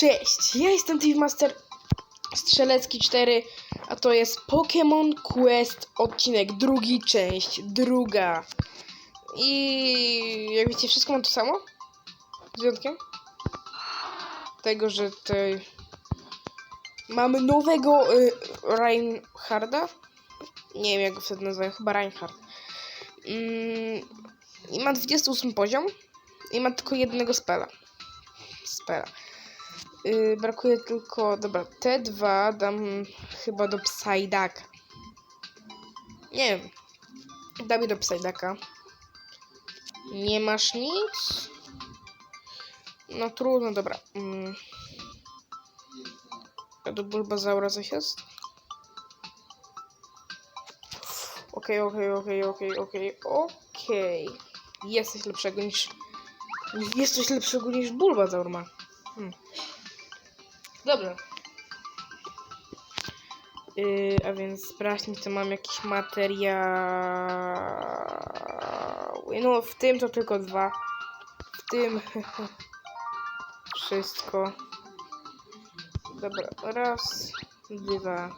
Cześć, ja jestem Master Strzelecki 4, a to jest Pokémon Quest odcinek drugi, część druga. I jak wiecie, wszystko mam to samo. Z wyjątkiem tego, że tutaj mamy nowego y, Reinharda. Nie wiem, jak go wtedy nazywają, chyba Reinhard. Mm, I ma 28 poziom. I ma tylko jednego spela. Spela. Yy, brakuje tylko. Dobra, te dwa dam chyba do Psydaka. Nie wiem. Dam je do Psydaka. Nie masz nic? No trudno, dobra. Mm. A do Bulbazaura coś jest? Okej, okej, okej, okej, okej, okej. Jest coś lepszego niż... Jest coś lepszego niż Bulbazaur ma. Hmm. Dobra. Yy, a więc sprawdźmy, co mam jakiś materiał. No, w tym to tylko dwa. W tym wszystko. Dobra, raz, dwa,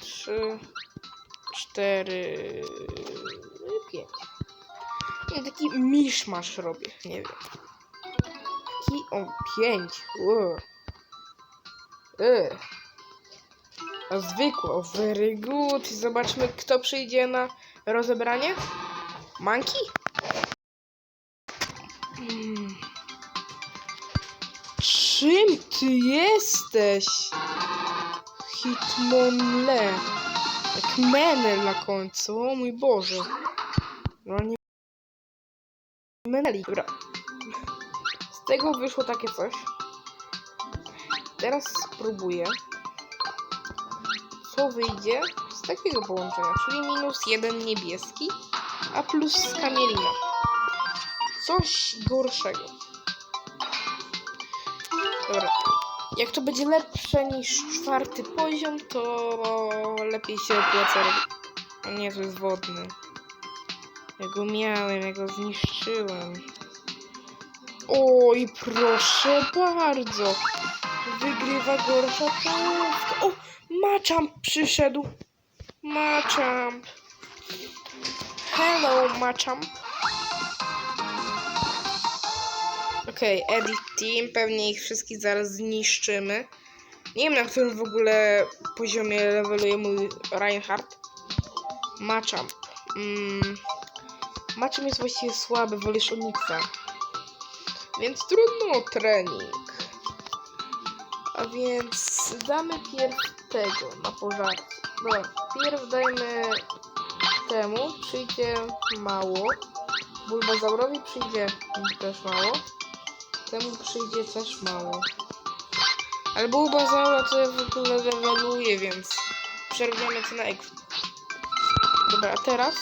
trzy, cztery, pięć. Nie, taki miszmasz robię, nie wiem. Taki, o, pięć. Ua. E. A zwykła, o, very good. Zobaczmy, kto przyjdzie na rozebranie. Manki? Hmm. Czym ty jesteś? Hitmonle. Jak Menel na końcu, o mój Boże. No nie... Meneli. Dobra. Tego wyszło takie coś. Teraz spróbuję. Co wyjdzie z takiego połączenia, czyli minus jeden niebieski, a plus kamielina. Coś gorszego. Dobra. Jak to będzie lepsze niż czwarty poziom, to lepiej się opłaca robić. Nie, to jest wodny. Ja go miałem, ja go zniszczyłem. Oj, proszę bardzo. Wygrywa gorsza połówka. O, Machamp przyszedł. Machamp. Hello, Machamp. Okej, okay, Edit Team. Pewnie ich wszystkich zaraz zniszczymy. Nie wiem, na którym w ogóle poziomie leveluje mój Reinhardt. Machamp. Mm. Machamp jest właściwie słaby, wolisz Onyxa. Więc trudno trening. A więc damy pierw tego na pożarcie. Dobra, pierw dajmy temu, przyjdzie mało. Bulbazaurowi przyjdzie też mało. Temu przyjdzie też mało. Ale Bulbazaura to w ogóle leveluje, więc przerwiemy to na. Dobra, a teraz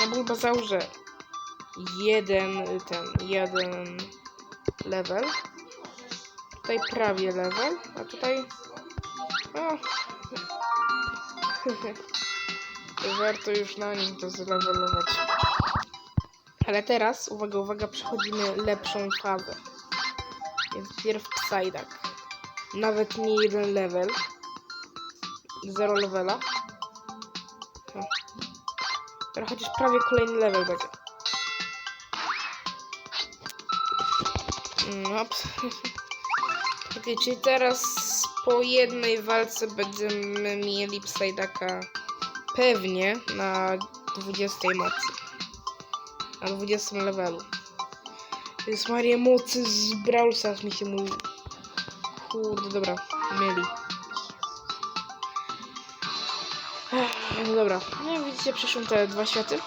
na Bulbazaurze jeden ten, jeden level. Tutaj prawie level, a tutaj... O. Warto już na nim to zlevelować. Ale teraz, uwaga, uwaga, przechodzimy lepszą fazę. Więc pierw Psyduck. Nawet nie jeden level. Zero levela. O. Teraz chociaż prawie kolejny level będzie. No, okay, czyli teraz po jednej walce będziemy mieli Psyducka pewnie na 20 mocy. Na 20 levelu. Jest Maria mocy z Brawl Stars mi się mówi. Kurde, dobra, mieli. No dobra, no widzicie przyszły te dwa światy.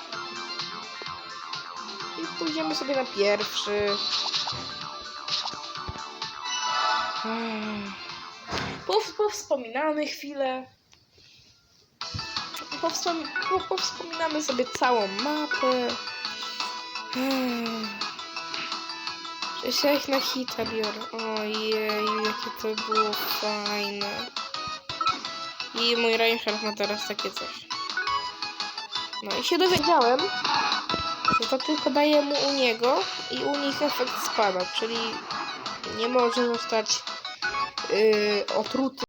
I pójdziemy sobie na pierwszy. Pow, powspominamy chwilę. Powspom po, powspominamy sobie całą mapę. Przecież ja ich na hita biorę. Ojej, jakie to było fajne. I mój Reinhardt ma teraz takie coś. No i się dowiedziałem, że to tylko daje mu u niego i u nich efekt spada, czyli nie może zostać yy, otruty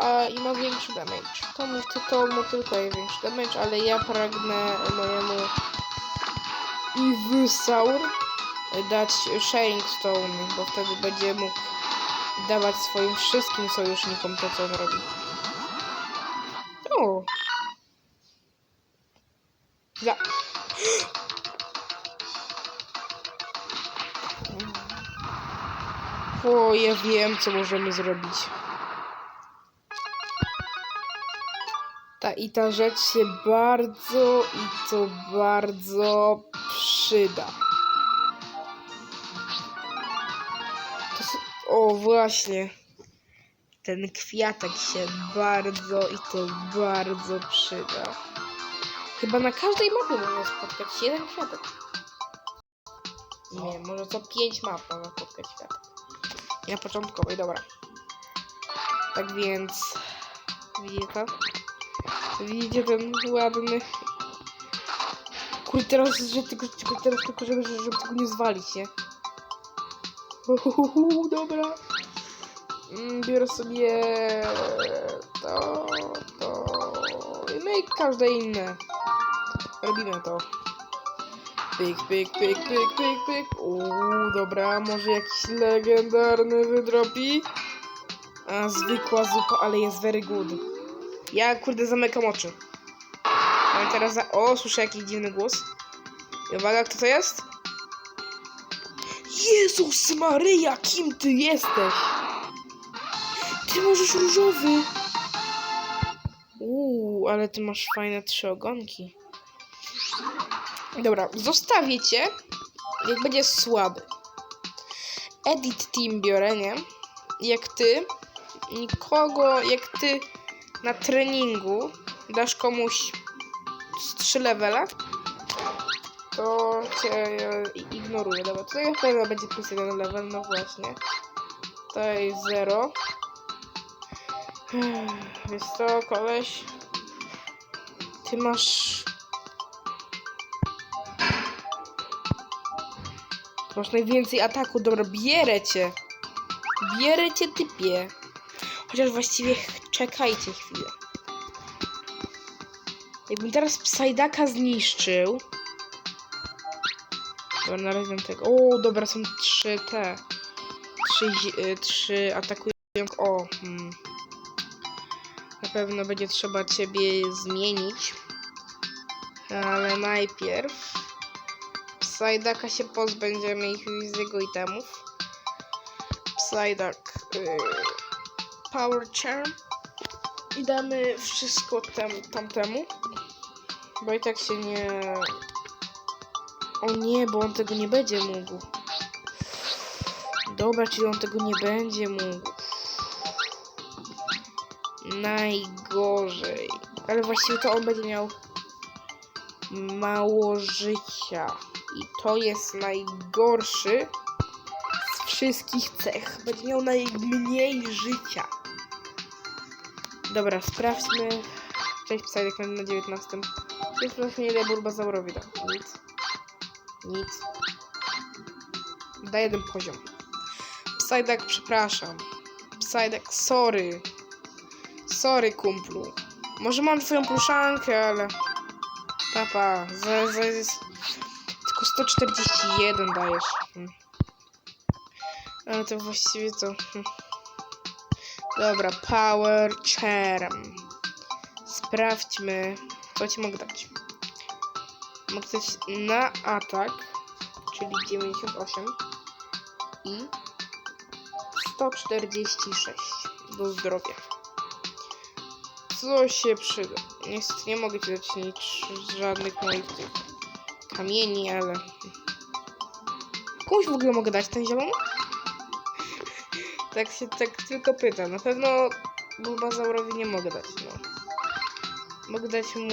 a i ma większy damage. To mu, to, to mu tylko większy damage, ale ja pragnę mojemu Ivysaur dać Sharing Stone, bo wtedy będzie mógł dawać swoim wszystkim sojusznikom to, co on robi. Ja wiem, co możemy zrobić. Ta i ta rzecz się bardzo i to bardzo przyda. To s- o, właśnie. Ten kwiatek się bardzo i to bardzo przyda. Chyba na każdej mapie można spotkać jeden kwiatek. Nie, może co pięć map można spotkać kwiatek. Na początkowej, dobra. Tak więc... Widzicie to? Widzicie ten ładny... Kurde, teraz, że tylko, teraz tylko, żeby, żeby tego nie zwalić, nie? Uhuhu, dobra. Mm, Biorę sobie to, to i no i każde inne. Robimy to. Pyk, pyk, pyk, pyk, pyk, pyk. Uuu, dobra, może jakiś legendarny wydropi. A, zwykła zupa, ale jest very good. Ja, kurde, zamykam oczy. Ale teraz za... O, słyszę jakiś dziwny głos. I uwaga, kto to jest? Jezus Maryja, kim ty jesteś? Ty możesz różowy. Uuu, ale ty masz fajne trzy ogonki. Dobra, zostawię cię, jak będzie słaby. Edit Team biorę, nie? Jak ty, nikogo, jak ty na treningu dasz komuś 3 levela, to cię e, ignoruję. Dobra, tutaj na będzie plus jeden level, no właśnie. To jest 0. Wiesz co, koleś? Ty masz... masz najwięcej ataku. Dobra, bierę cię. Bierę cię, typie. Chociaż właściwie czekajcie chwilę. Jakbym teraz Psydaka zniszczył... Dobra, na razie tego. O, dobra, są trzy te. Trzy, y, trzy atakują. O, hmm. Na pewno będzie trzeba ciebie zmienić. Ale najpierw Psydaka się pozbędziemy ich z jego itemów. Psydak y, Power Charm i damy wszystko tem, tamtemu. Bo i tak się nie... O nie, bo on tego nie będzie mógł. Dobra, czyli on tego nie będzie mógł. Najgorzej. Ale właściwie to on będzie miał mało życia. I to jest najgorszy z wszystkich cech. Będzie miał najmniej życia. Dobra, sprawdźmy. Cześć, Psydek na 19. Czyli sprawdźmy ile Bulbazaurowi da. Nic. Nic. Da jeden poziom. Psydak, przepraszam. Psydak, sorry. Sorry, kumplu. Może mam twoją pluszankę, ale... Papa, za, za, za... tylko 141 dajesz. Hmm. Ale to właściwie to... Hmm. Dobra, power charm. Sprawdźmy, co ci mogę dać. Mogę dać na atak, czyli 98 i 146 do zdrowia. Co się przyda? Niestety nie mogę ci dać nic, żadnych moich tych kamieni, ale... Komuś w ogóle mogę dać ten zielony? tak się tak tylko pytam. Na pewno Bulbazaurowi nie mogę dać, no. Mogę dać mu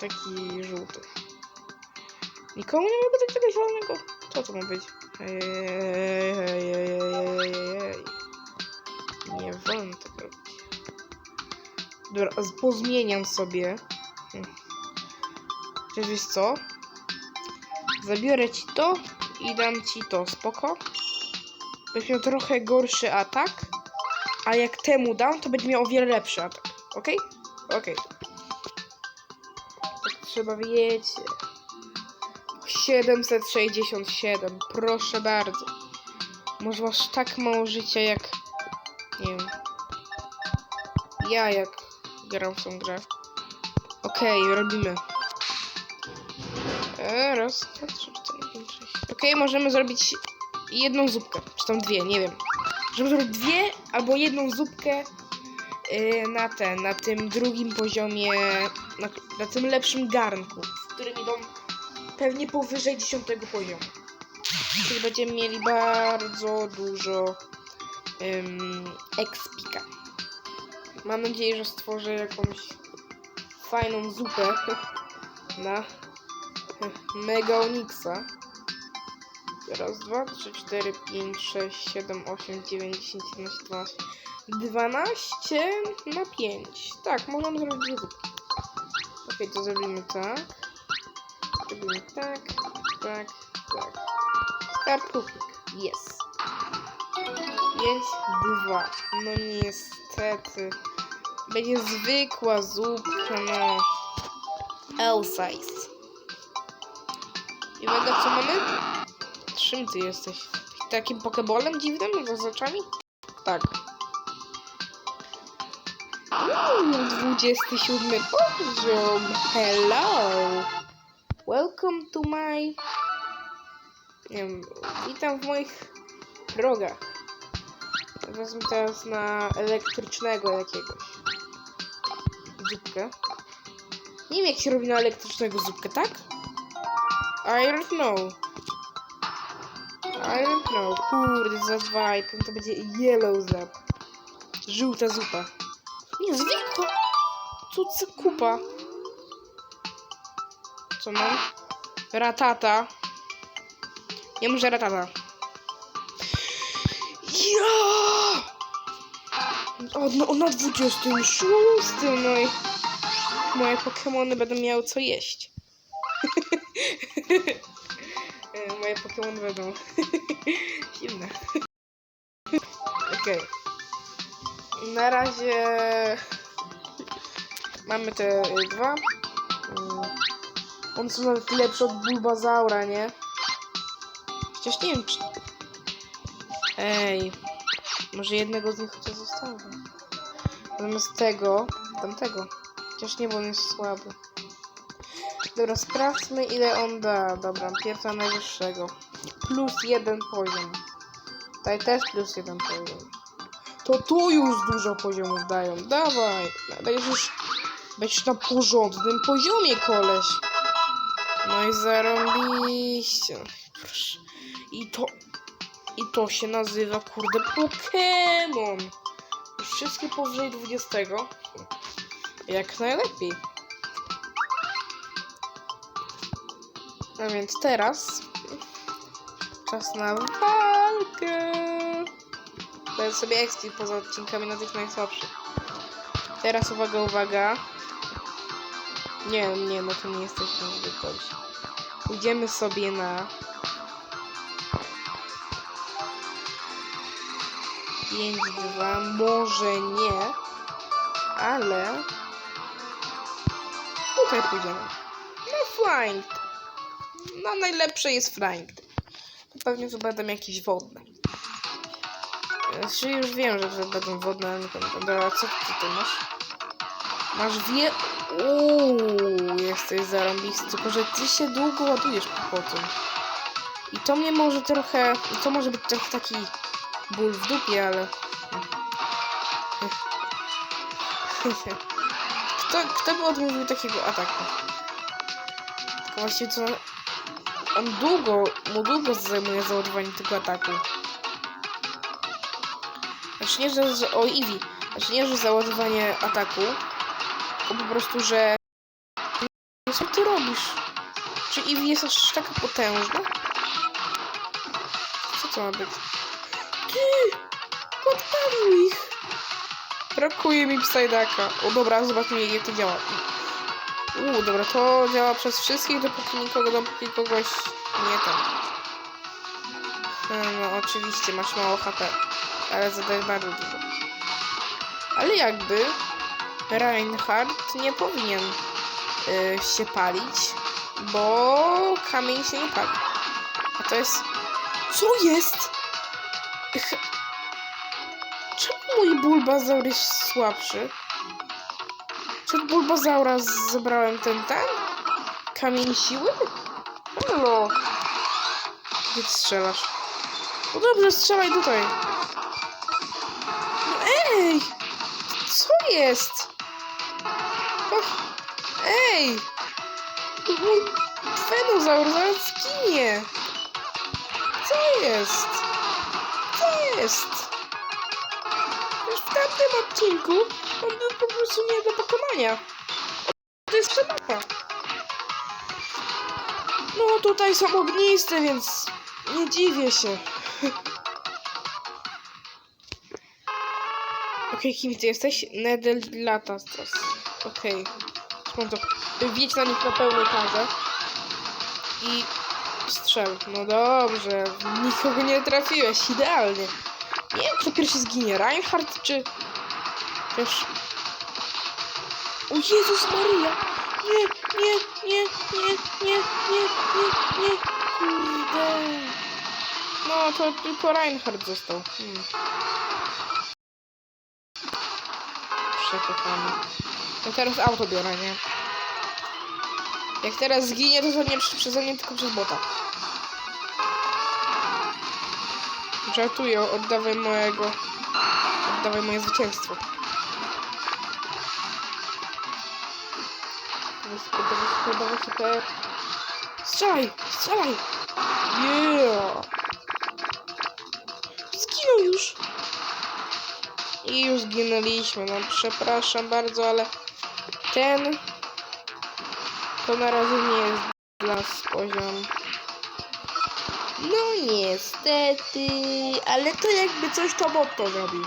taki żółty. Nikomu nie mogę dać tego zielonego? Co to ma być? Ej. Nie wolno tak robić. Dobra, pozmieniam sobie. Hmm. Czy wiesz co? Zabiorę ci to i dam ci to, spoko. Będziesz miał trochę gorszy atak, a jak temu dam, to będzie miał o wiele lepszy atak. Ok? Ok. Tak trzeba wiecie. 767, proszę bardzo. Może masz tak mało życia jak. Nie wiem. Ja jak gram w tą grę. Okej, robimy. Raz, dwa, trzy, cztery, pięć, sześć. Okej, możemy zrobić jedną zupkę. Czy tam dwie, nie wiem. Możemy zrobić dwie albo jedną zupkę y, na ten, na tym drugim poziomie, na, na tym lepszym garnku, w którym idą pewnie powyżej 10 poziomu. Czyli będziemy mieli bardzo dużo expika. Mam nadzieję, że stworzę jakąś fajną zupę na Mega Onyxa. Raz, dwa, trzy, cztery, pięć, sześć, siedem, osiem, dziewięć, dziesięć, jedenaście, dwanaście. Dwanaście na pięć. Tak, możemy zrobić dwie zupki. Okej, to zrobimy tak. Zrobimy tak, tak, tak. Start cooking. Jest. Jest dwa. No niestety. Będzie zwykła zupka, no. L-size. I uwaga, co mamy? Czym ty jesteś? Takim pokebolem dziwnym z oczami? Tak. Uuu, 27 poziom. Hello. Welcome to my... Nie wiem, witam w moich progach. Wezmę teraz na elektrycznego jakiegoś. Zupkę. Nie wiem jak się robi na elektrycznego zupkę, tak? I don't know. I don't know. Kurde, za dwa to będzie yellow zap. Żółta zupa. Nie, zwykła. Co za kupa? Co mam? Ratata. Ja muszę ratata. Ja! O, no, na 26, no i moje Pokemony będą miały co jeść. E, Moje Pokémon będą zimne. Okej. Na razie mamy te y, dwa. Mm. One są nawet lepsze od Bulbazaura, nie? Chociaż nie wiem czy... Ej. Może jednego z nich chociaż zostawię. Zamiast tego, tamtego. Chociaż nie, bo on jest słaby. Dobra, sprawdźmy ile on da. Dobra, pierwsza najwyższego. Plus jeden poziom. Tutaj też plus jeden poziom. To tu już dużo poziomów dają. Dawaj. Będziesz już... Będziesz na porządnym poziomie, koleś. No i zarąbiście. I to... I to się nazywa, kurde, Pokémon. Wszystkie powyżej 20. Jak najlepiej. A więc teraz czas na walkę. Będę sobie ekspli poza odcinkami na tych najsłabszych. Teraz uwaga, uwaga. Nie, nie, no to nie jesteśmy dobrzy. Pójdziemy sobie na 5, 2, może nie, ale tutaj pójdziemy. No flying. No najlepsze jest flying. To pewnie tu jakieś wodne. Znaczy już wiem, że będą wodne, ale nie pamiętam. Dobra, co ty tutaj masz? Masz wie... Uuu, jesteś zarąbisty, tylko że ty się długo ładujesz po tym. I to mnie może trochę... To może być trochę taki ból w dupie, ale... Kto, kto by odmówił takiego ataku? Tylko właściwie co... On długo, mu długo zajmuje załadowanie tego ataku. Znaczy nie, że... że o, Eevee. Znaczy nie, że załadowanie ataku, tylko po prostu, że... Co ty robisz? Czy Eevee jest aż taka potężna? Co to ma być? Ty! Podpalił ich! Brakuje mi Psydaka. O dobra, zobaczmy jak to działa. Uuu, dobra, to działa przez wszystkich, dopóki nikogo, dopóki kogoś nie tam. No, no oczywiście, masz mało HP, ale zadaj bardzo dużo. Ale jakby Reinhardt nie powinien y, się palić, bo kamień się nie pali. A to jest... Co jest? Czemu mój Bulbazaur jest słabszy? Od Bulbazaura zebrałem ten ten? Kamień siły? Halo. Gdzie ty strzelasz? No dobrze, strzelaj tutaj. No ej! Co jest? Och, ej! Mój Fenozaur zaraz zginie. Co jest? Co jest? Już w tamtym odcinku on był po prostu nie do pokonania. To jest przemapa. No tutaj są ogniste, więc nie dziwię się. Okej, kim ty jesteś? Nedel Latastas. Okej. Okay. to. Wiedź na nich na pełnej parze. I strzel. No dobrze. Nikogo nie trafiłeś. Idealnie. Nie wiem, kto pierwszy zginie. Reinhardt czy... Też... O Jezus Maria! Nie, nie, nie, nie, nie, nie, nie, nie. Kurde. No, to tylko Reinhardt został. Hmm. Przekochany. To teraz auto biorę, nie? Jak teraz zginie, to nie przeze mnie, tylko przez bota. Żartuję, oddawaj mojego... Oddawaj moje zwycięstwo. Dawaj super, dawaj super, dawaj super. Strzelaj! Strzelaj! Yeah! Zginął już! I już zginęliśmy, no przepraszam bardzo, ale ten to na razie nie jest dla nas poziom. No niestety, ale to jakby coś to bot to zrobił.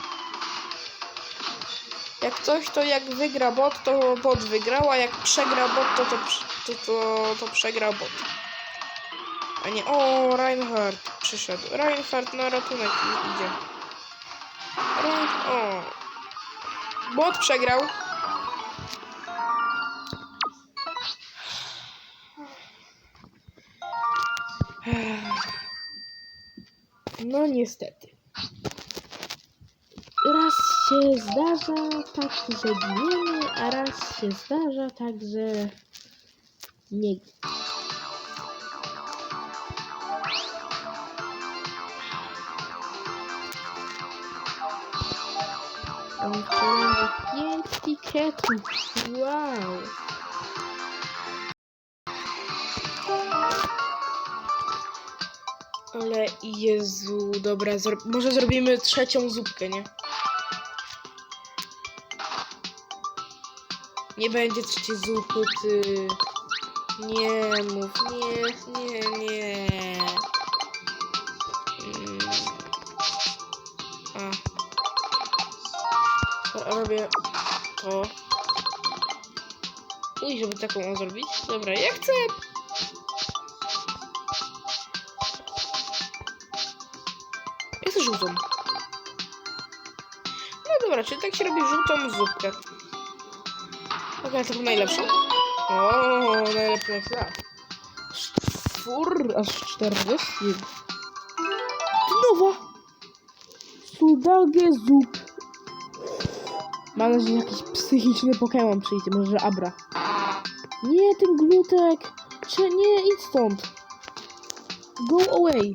Jak coś to jak wygra bot, to bot wygrał, a jak przegra bot, to to, to, to, to przegrał bot. A nie, o, Reinhardt przyszedł. Reinhardt na ratunek idzie. Rein, o. Bot przegrał. No niestety. Się zdarza tak, że giniemy, a raz się zdarza tak, że nie. Pięć tiketów. Wow. Ale Jezu, dobra, zro może zrobimy trzecią zupkę, nie? Nie będzie trzeciej zupy, ty. Nie mów, nie, nie, nie. Mm. A. Robię to. Uj, żeby taką zrobić. Dobra, ja chcę chcę żółtą. No dobra, czyli tak się robi żółtą zupkę. Okej, taką najlepszą. O, najlepszy jak ja. Fur, aż 40. Ty nowa. Sudage zup. Mam nadzieję, że jakiś psychiczny Pokémon przyjdzie, może że Abra. Nie, ten glutek. Cze, nie, idź stąd. Go away.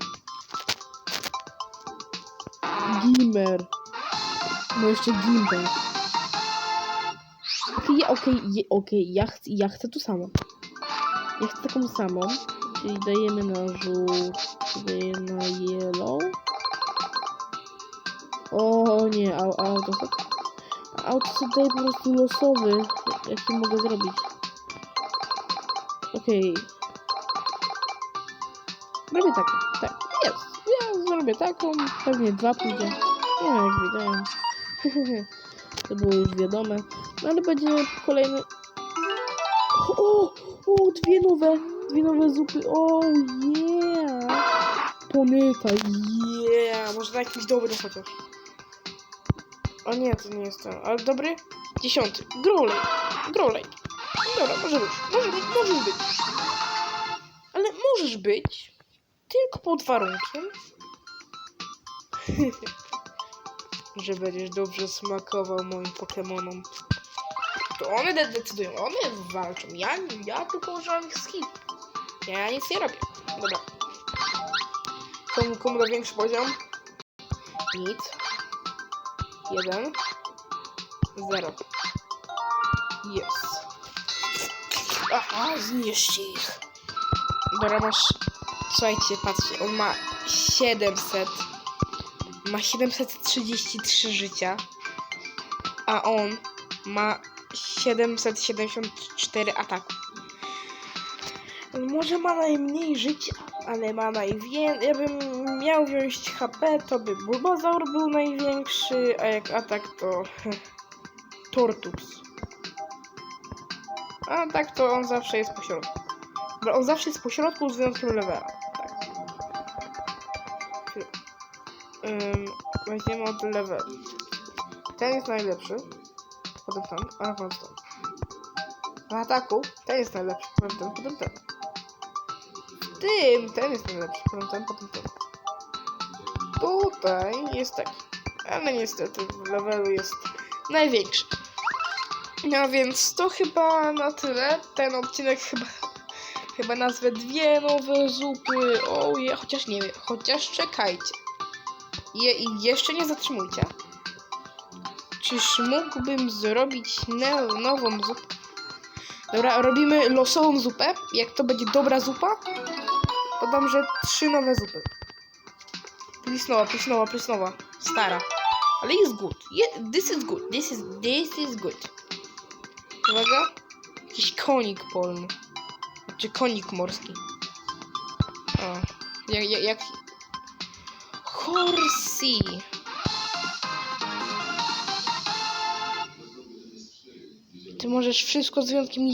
Gimmer. No jeszcze Gimber. Okej, ja- okej, okej, ja, chcę, ja chcę tu samą. Ja chcę taką samą. Czyli dajemy na żółty, na yellow. O nie, au, auto. Auto sobie daje po prostu losowy. Jaki mogę zrobić? Okej. Robię taką. Tak, jest. Ja zrobię taką. Pewnie dwa pójdzie. Nie wiem, jak wiedziałem. to było już wiadome. Ale będzie kolejny... O, o, dwie nowe. Dwie nowe zupy. O, yeah. planeta. Yeah, może na jakiś dobry chociaż. O nie, to nie jest ten. Ale dobry? Dziesiąty. Growley. Growley. Dobra, może być. Może być, możesz być. Ale możesz być. Tylko pod warunkiem. że będziesz dobrze smakował moim Pokemonom. To one de- decydują, one walczą. Ja, ja tylko używam ich skill. Ja nic nie robię. Dobra. Komu, komu da większy poziom? Nic. Jeden. Zero. Jest. Aha, zniszczy ich. Dobra, masz... Słuchajcie, patrzcie, on ma 700. Ma 733 życia. A on ma 774 ataku. Może ma najmniej życia, ale ma najwięcej. Ja bym miał wziąć HP, to by Bulbasaur był największy, a jak atak to Tortus. A tak to on zawsze jest po środku. Bo on zawsze jest po środku z wyjątkiem levela. Tak. Ym, weźmiemy od level. Ten jest najlepszy. Potem ten, a potem ten. W ataku ten jest najlepszy, potem ten, potem ten. W tym ten jest najlepszy, potem ten, potem ten. Tutaj jest taki. Ale niestety w levelu jest największy. No więc to chyba na tyle. Ten odcinek chyba chyba nazwę dwie nowe zupy. O chociaż nie wiem, chociaż czekajcie. Je, I jeszcze nie zatrzymujcie. Czyż mógłbym zrobić nową zupę? Dobra, robimy losową zupę. Jak to będzie dobra zupa, to dam, że trzy nowe zupy. Please nowa, please nowa, please nowa. Stara. Ale jest good. Je, this is good. This is, this is good. Uwaga. Jakiś konik polny. Czy konik morski. O. Jak, jak, jak... Horsey. Ty możesz wszystko z wyjątkiem